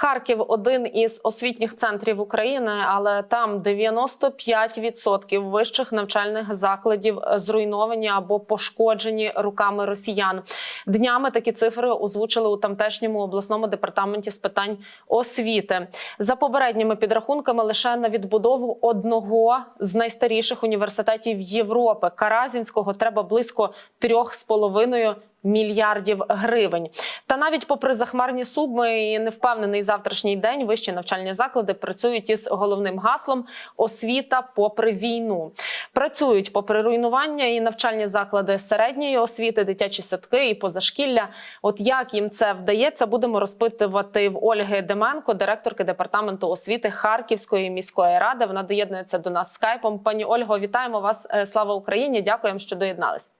Харків один із освітніх центрів України, але там 95% вищих навчальних закладів зруйновані або пошкоджені руками росіян. Днями такі цифри озвучили у тамтешньому обласному департаменті з питань освіти. За попередніми підрахунками, лише на відбудову одного з найстаріших університетів Європи Каразінського треба близько 3,5 мільярдів гривень. Та навіть попри захмарні суми і невпевнений завтрашній день, вищі навчальні заклади працюють із головним гаслом освіта попри війну. Працюють попри руйнування і навчальні заклади середньої освіти, дитячі садки і позашкілля. От як їм це вдається, будемо розпитувати в Ольги Деменко, директорки департаменту освіти Харківської міської ради. Вона доєднується до нас скайпом. Пані Ольго, вітаємо вас! Е, Слава Україні! Дякуємо, що доєднались.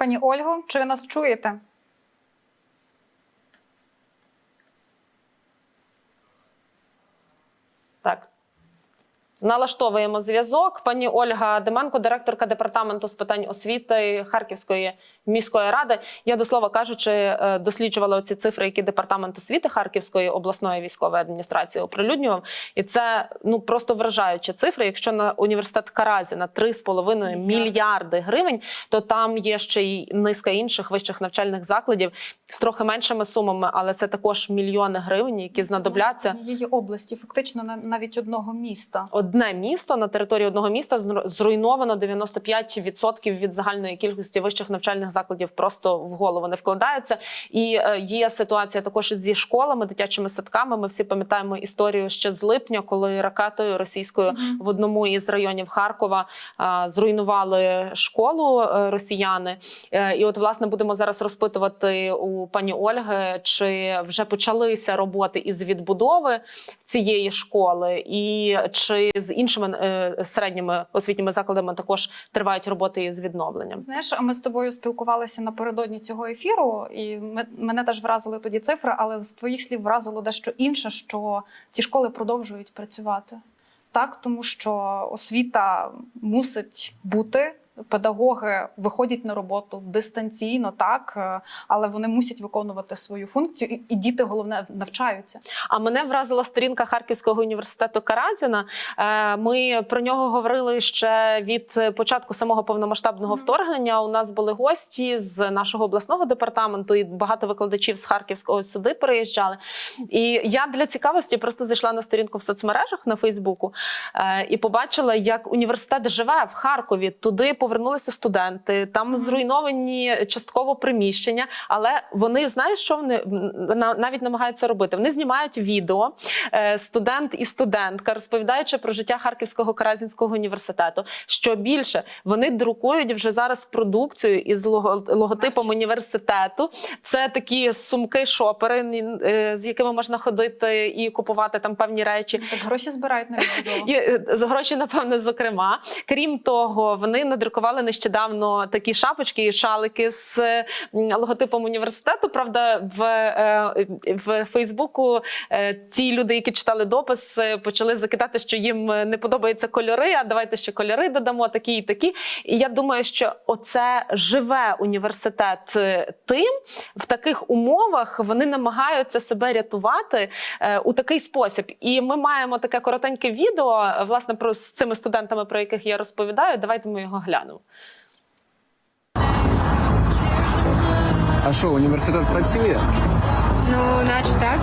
Пані Ольго, чи ви нас чуєте? Так. Налаштовуємо зв'язок. Пані Ольга Деменко, директорка департаменту з питань освіти Харківської міської ради. Я до слова кажучи, е, досліджувала ці цифри, які департамент освіти Харківської обласної військової адміністрації оприлюднював. І це ну просто вражаючі цифри. Якщо на університет Каразі на 3,5 мільярди гривень, то там є ще й низка інших вищих навчальних закладів з трохи меншими сумами, але це також мільйони гривень, які знадобляться. Її області, фактично на- навіть одного міста. Одне місто на території одного міста зруйновано 95% від загальної кількості вищих навчальних закладів просто в голову не вкладається. І е, є ситуація також зі школами, дитячими садками. Ми всі пам'ятаємо історію ще з липня, коли ракетою російською в одному із районів Харкова зруйнували школу е, росіяни. Е, І от власне будемо зараз розпитувати у пані Ольги, чи вже почалися роботи із відбудови цієї школи, і чи з іншими е, середніми освітніми закладами також тривають роботи із відновленням. Знаєш, ми з тобою спілкувалися напередодні цього ефіру, і ми- мене теж вразили тоді цифри, але з твоїх слів вразило дещо інше, що ці школи продовжують працювати. Так, тому що освіта мусить бути. Педагоги виходять на роботу дистанційно, так, е, але вони мусять виконувати свою функцію, і, діти головне навчаються. А мене вразила сторінка Харківського університету Каразіна. Е, Ми про нього говорили ще від початку самого повномасштабного вторгнення. У нас були гості з нашого обласного департаменту, і багато викладачів з Харківського сюди приїжджали. І я для цікавості просто зайшла на сторінку в соцмережах на Фейсбуку е, і побачила, як університет живе в Харкові. Туди повернулися студенти, там зруйновані частково приміщення, але вони знаєш, що вони навіть намагаються робити. Вони знімають відео, е, студент і студентка, розповідаючи про життя Харківського Каразінського університету. Що більше вони друкують вже зараз продукцію із лого- логотипом університету. Це такі сумки, шопери, е, з якими можна ходити і купувати там певні речі. Так гроші збирають на відбудову. І е, гроші, напевне, зокрема. Крім того, вони надрукували нещодавно такі шапочки і шалики з логотипом університету. Правда, в, е, в Фейсбуку е, ті люди, які читали допис, е, почали закидати, що їм не подобаються кольори. А давайте ще кольори додамо, такі і такі. І я думаю, що оце живе університет тим, в таких умовах вони намагаються себе рятувати у такий спосіб. І ми маємо таке коротеньке відео, власне, про з цими студентами, про яких я розповідаю. Давайте ми його глянемо. А що, університет працює? Ну, наче так.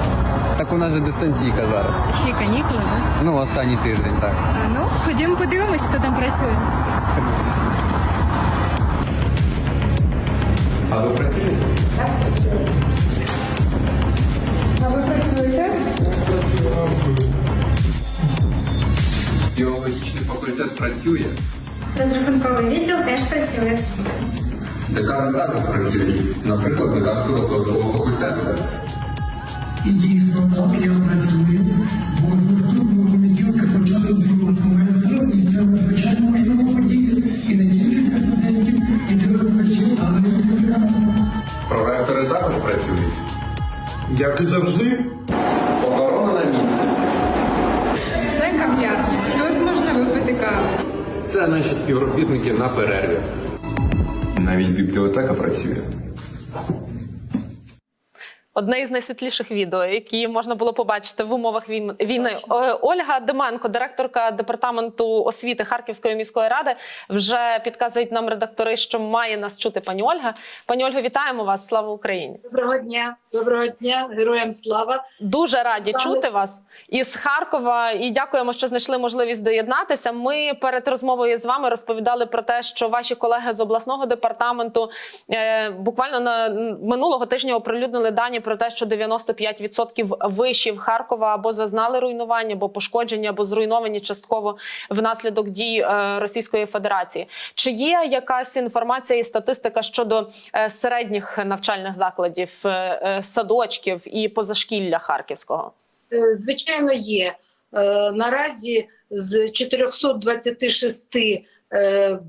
Так у нас же дистанційка зараз. Ще й канікули, да? Ну, останній тиждень, так. А, ну, ходімо подивимось, хто там працює. А ви працюєте? А ви працюєте? Біологічний факультет працює. Розрахунковий відділ теж працює. Декан також працює. Наприклад, декан філософського факультету. І на перерві. Навіть бібліотека працює. Одне із найсвітліших відео, які можна було побачити в умовах війни. Е, Ольга Деменко, директорка департаменту освіти Харківської міської ради, вже підказують нам редактори, що має нас чути пані Ольга. Пані Ольго, вітаємо вас! Слава Україні! Доброго дня, доброго дня, героям слава. Дуже раді Слава- чути вас із Харкова і дякуємо, що знайшли можливість доєднатися. Ми перед розмовою з вами розповідали про те, що ваші колеги з обласного департаменту е, буквально на минулого тижня оприлюднили дані про те, що 95% вишів Харкова або зазнали руйнування, або пошкодження, або зруйновані частково внаслідок дій е, Російської Федерації. Чи є якась інформація і статистика щодо е, середніх навчальних закладів, е, садочків і позашкілля Харківського? Звичайно, є. Наразі з 426 е,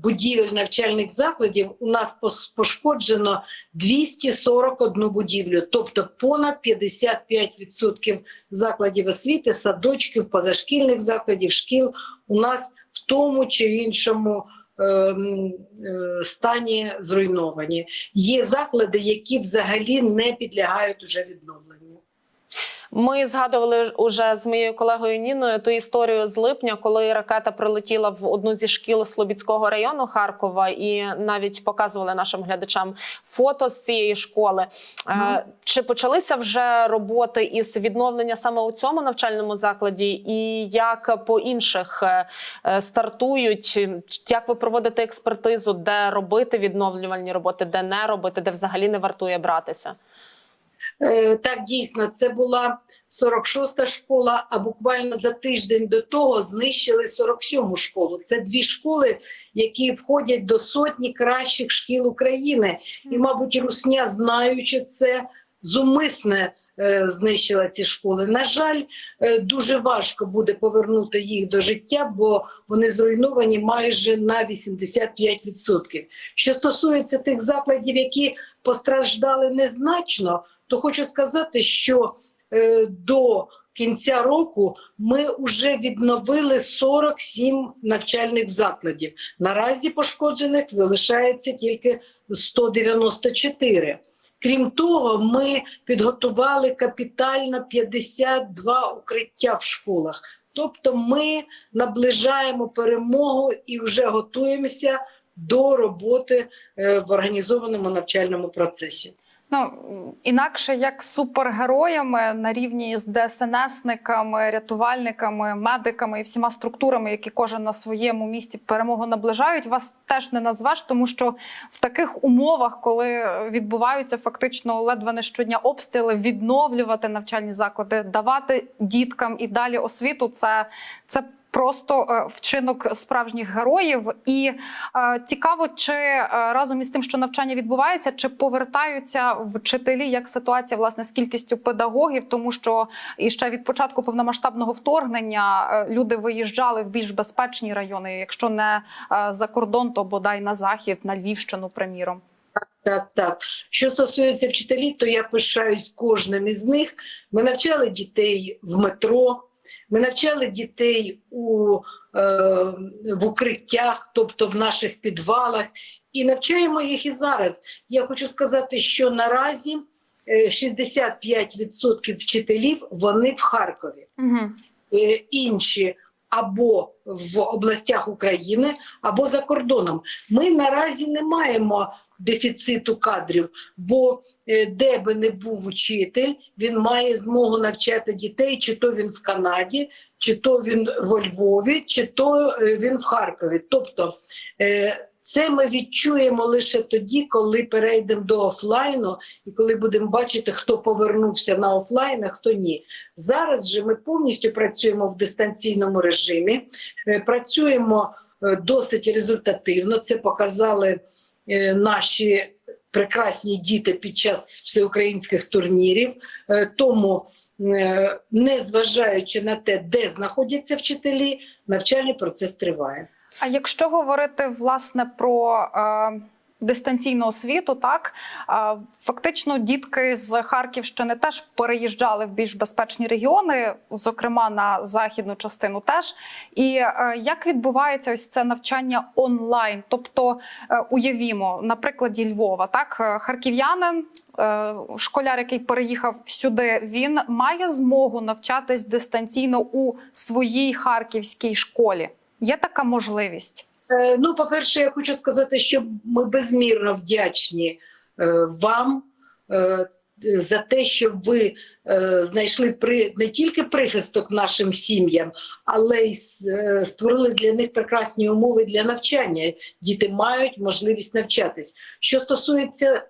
будівель навчальних закладів у нас пошкоджено 241 будівлю, тобто понад 55% закладів освіти, садочків, позашкільних закладів, шкіл у нас в тому чи іншому ем, е, стані зруйновані. Є заклади, які взагалі не підлягають уже відновленню. Ми згадували уже з моєю колегою Ніною ту історію з липня, коли ракета прилетіла в одну зі шкіл Слобідського району Харкова, і навіть показували нашим глядачам фото з цієї школи. Е, Чи почалися вже роботи із відновлення саме у цьому навчальному закладі, і як по інших е, е, стартують? Як ви проводите експертизу, де робити відновлювальні роботи, де не робити, де взагалі не вартує братися? Е, Так, дійсно, це була 46-та школа, а буквально за тиждень до того знищили 47-му школу. Це дві школи, які входять до сотні кращих шкіл України. І, мабуть, Русня, знаючи це, зумисне знищила ці школи. На жаль, е, дуже важко буде повернути їх до життя, бо вони зруйновані майже на 85%. Що стосується тих закладів, які постраждали незначно, то хочу сказати, що е, до кінця року ми вже відновили 47 навчальних закладів. Наразі пошкоджених залишається тільки 194. Крім того, ми підготували капітально 52 укриття в школах. Тобто ми наближаємо перемогу і вже готуємося до роботи е, в організованому навчальному процесі. Ну інакше як супергероями на рівні з ДСНСниками, рятувальниками, медиками і всіма структурами, які кожен на своєму місці перемогу наближають, вас теж не назвеш, тому що в таких умовах, коли відбуваються фактично ледве не щодня обстріли, відновлювати навчальні заклади, давати діткам і далі освіту, це, це Просто е, вчинок справжніх героїв, і е, цікаво, чи е, разом із тим, що навчання відбувається, чи повертаються вчителі, як ситуація власне з кількістю педагогів, тому що і ще від початку повномасштабного вторгнення люди виїжджали в більш безпечні райони, якщо не за кордон, то бодай на захід, на Львівщину, приміром. Так, так. Що стосується вчителів, то я пишаюсь кожним із них. Ми навчали дітей в метро, ми навчали дітей у, е, в укриттях, тобто в наших підвалах, і навчаємо їх і зараз. Я хочу сказати, що наразі е, 65% вчителів вони в Харкові. Угу. Е, інші або в областях України, або за кордоном. Ми наразі не маємо дефіциту кадрів, бо е, де би не був учитель, він має змогу навчати дітей, чи то він в Канаді, чи то він во Львові, чи то е, він в Харкові. Тобто е, це ми відчуємо лише тоді, коли перейдемо до офлайну, і коли будемо бачити, хто повернувся на офлайн, а хто ні. Зараз же ми повністю працюємо в дистанційному режимі, працюємо досить результативно. Це показали наші прекрасні діти під час всеукраїнських турнірів. Е, Тому, е, незважаючи на те, де знаходяться вчителі, навчальний процес триває. А якщо говорити власне про е, дистанційну освіту, так фактично дітки з Харківщини теж переїжджали в більш безпечні регіони, зокрема на західну частину, теж і е, як відбувається ось це навчання онлайн? Тобто, е, уявімо, на прикладі Львова, так е, харків'янин школяр, який переїхав сюди, він має змогу навчатись дистанційно у своїй харківській школі. Є така можливість. Е, Ну, по-перше, я хочу сказати, що ми безмірно вдячні е, вам е, за те, що ви знайшли при не тільки прихисток нашим сім'ям, але й створили для них прекрасні умови для навчання. Діти мають можливість навчатись. Що стосується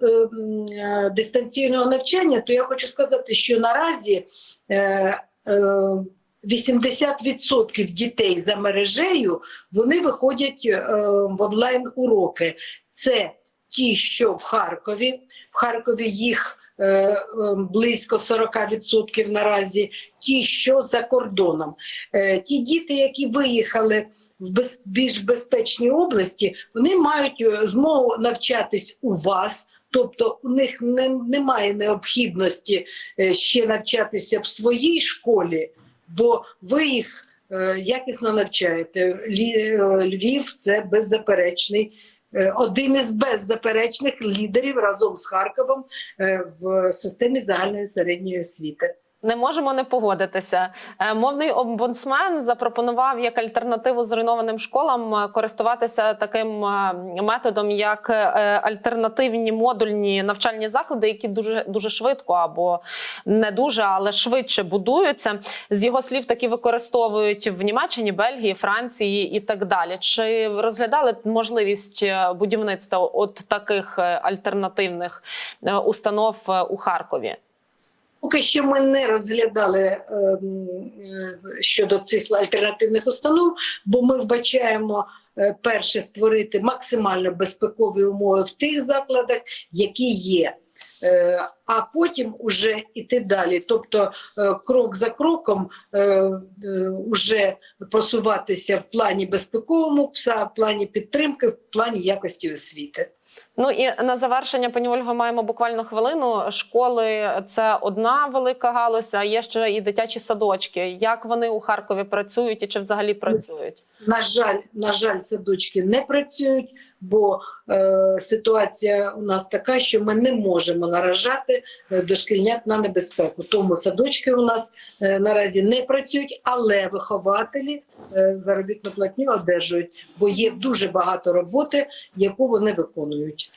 дистанційного навчання, то я хочу сказати, що наразі. Е, е, 80% дітей за мережею вони виходять е, в онлайн уроки. Це ті, що в Харкові. В Харкові їх е, е, близько 40% наразі, ті, що за кордоном. Ті діти, які виїхали в більш безпечні області, вони мають змогу навчатись у вас. Тобто у них не, немає необхідності ще навчатися в своїй школі, бо ви їх е, якісно навчаєте. Е, Львів це беззаперечний, е, один із беззаперечних лідерів разом з Харковом в системі загальної середньої освіти. Не можемо не погодитися. Е, Мовний омбудсмен запропонував як альтернативу зруйнованим школам е, користуватися таким е, методом, як альтернативні модульні навчальні заклади, які дуже дуже швидко або не дуже, але швидше будуються. З його слів такі використовують в Німеччині, Бельгії, Франції і так далі. Чи розглядали можливість будівництва от таких альтернативних установ у Харкові? Поки що ми не розглядали ем, е, щодо цих альтернативних установ, бо ми вбачаємо е, перше створити максимально безпекові умови в тих закладах, які є. Е, А потім уже іти далі, тобто крок за кроком уже просуватися в плані безпековому, пса- в плані підтримки, в плані якості освіти. Ну і на завершення, пані Ольга, маємо буквально хвилину. Школи це одна велика галузь, а є ще і дитячі садочки. Як вони у Харкові працюють і чи взагалі працюють? На жаль, на жаль, садочки не працюють, бо е, ситуація у нас така, що ми не можемо наражати е, дошкільнят на небезпеку. Тому садочки у нас е, наразі не працюють, але вихователі е, заробітну платню одержують, бо є дуже багато роботи, яку вони виконують.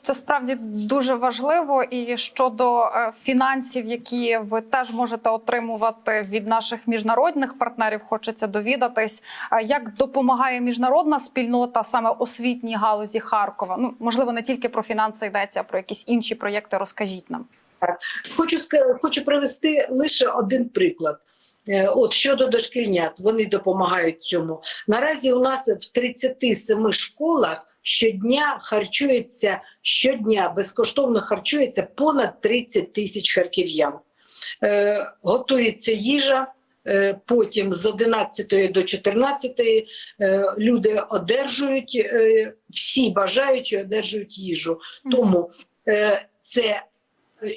Це справді дуже важливо. І щодо е, фінансів, які ви теж можете отримувати від наших міжнародних партнерів, хочеться довідатись, е, як допомагає міжнародна спільнота саме освітній галузі Харкова. Ну можливо, не тільки про фінанси йдеться, а про якісь інші проєкти. Розкажіть нам. Хочу хочу привести лише один приклад. Е, От щодо дошкільнят, вони допомагають цьому. Наразі у нас в 37 школах щодня харчується щодня безкоштовно харчується понад 30 тисяч харків'ян. Е, готується їжа. е, Потім з 11 до 14 е, люди одержують, всі бажаючі одержують їжу. Тому це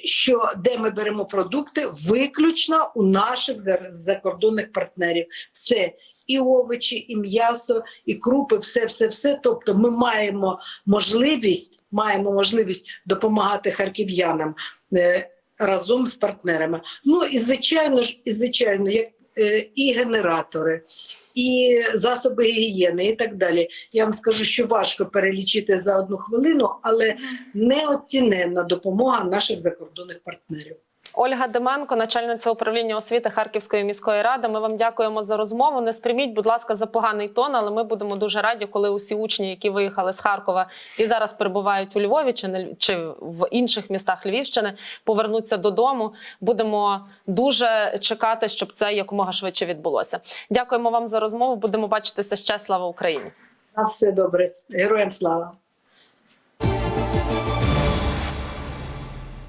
що де ми беремо продукти, виключно у наших за- закордонних партнерів. Все. І овочі, і м'ясо, і крупи, все, все, все. Тобто, ми маємо можливість, маємо можливість допомагати харків'янам е, разом з партнерами. Ну і звичайно ж, і звичайно, як е, і генератори, і засоби гігієни, і так далі. Я вам скажу, що важко перелічити за одну хвилину, але неоціненна допомога наших закордонних партнерів. Ольга Деменко, начальниця управління освіти Харківської міської ради. Ми вам дякуємо за розмову. Не сприйміть, будь ласка, за поганий тон, але ми будемо дуже раді, коли усі учні, які виїхали з Харкова і зараз перебувають у Львові чи не чи в інших містах Львівщини, повернуться додому. Будемо дуже чекати, щоб це якомога швидше відбулося. Дякуємо вам за розмову. Будемо бачитися ще. Слава Україні! На все добре. Героям слава!